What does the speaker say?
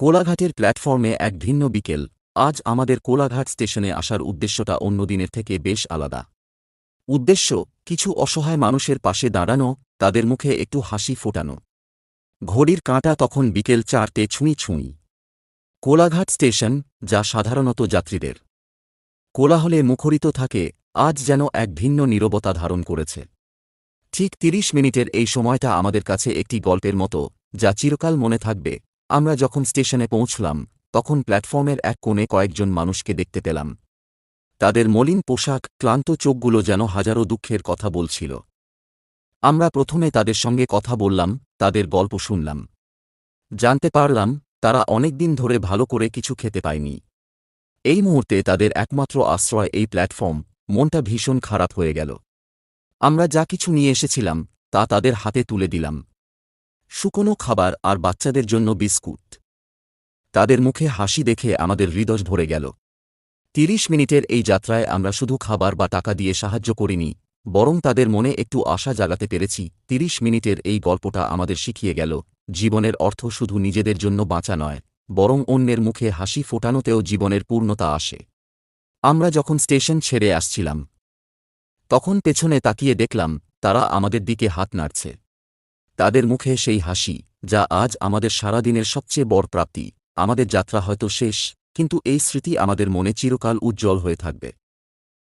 কোলাঘাটের প্ল্যাটফর্মে এক ভিন্ন বিকেল, আজ আমাদের কোলাঘাট স্টেশনে আসার উদ্দেশ্যটা অন্য দিনের থেকে বেশ আলাদা। উদ্দেশ্য, কিছু অসহায় মানুষের পাশে দাঁড়ানো, তাদের মুখে একটু হাসি ফোটানো। ঘড়ির কাঁটা তখন বিকেল চারটে ছুঁই ছুঁই। কোলাঘাট স্টেশন, যা সাধারণত যাত্রীদের কোলাহলে মুখরিত থাকে, আজ যেন এক ভিন্ন নীরবতা ধারণ করেছে। ঠিক তিরিশ মিনিটের এই সময়টা আমাদের কাছে একটি গল্পের মতো, যা চিরকাল মনে থাকবে আমরা যখন স্টেশনে পৌঁছলাম, তখন প্ল্যাটফর্মের এক কোণে কয়েকজন মানুষকে দেখতে পেলাম। তাদের মলিন পোশাক, ক্লান্ত চোখগুলো যেন হাজারো দুঃখের কথা বলছিল। আমরা প্রথমে তাদের সঙ্গে কথা বললাম, তাদের গল্প শুনলাম। জানতে পারলাম, তারা অনেকদিন ধরে ভালো করে কিছু খেতে পায়নি। এই মুহূর্তে তাদের একমাত্র আশ্রয় এই প্ল্যাটফর্ম, মনটা ভীষণ খারাপ হয়ে গেল। আমরা যা কিছু নিয়ে এসেছিলাম, তা তাদের হাতে তুলে দিলাম। শুকনো খাবার আর বাচ্চাদের জন্য বিস্কুট। তাদের মুখে হাসি দেখে আমাদের হৃদয় ভরে গেল। তিরিশ মিনিটের এই যাত্রায় আমরা শুধু খাবার বা টাকা দিয়ে সাহায্য করিনি, বরং তাদের মনে একটু আশা জাগাতে পেরেছি। তিরিশ মিনিটের এই গল্পটা আমাদের শিখিয়ে গেল, জীবনের অর্থ শুধু নিজেদের জন্য বাঁচা নয়, বরং অন্যের মুখে হাসি ফোটানোতেও জীবনের পূর্ণতা আসে। আমরা যখন স্টেশন ছেড়ে আসছিলাম, তখন পেছনে তাকিয়ে দেখলাম তারা আমাদের দিকে হাত নাড়ছে। তাদের মুখে সেই হাসি, যা আজ আমাদের সারাদিনের সবচেয়ে বড় প্রাপ্তি। আমাদের যাত্রা হয়তো শেষ, কিন্তু এই স্মৃতি আমাদের মনে চিরকাল উজ্জ্বল হয়ে থাকবে।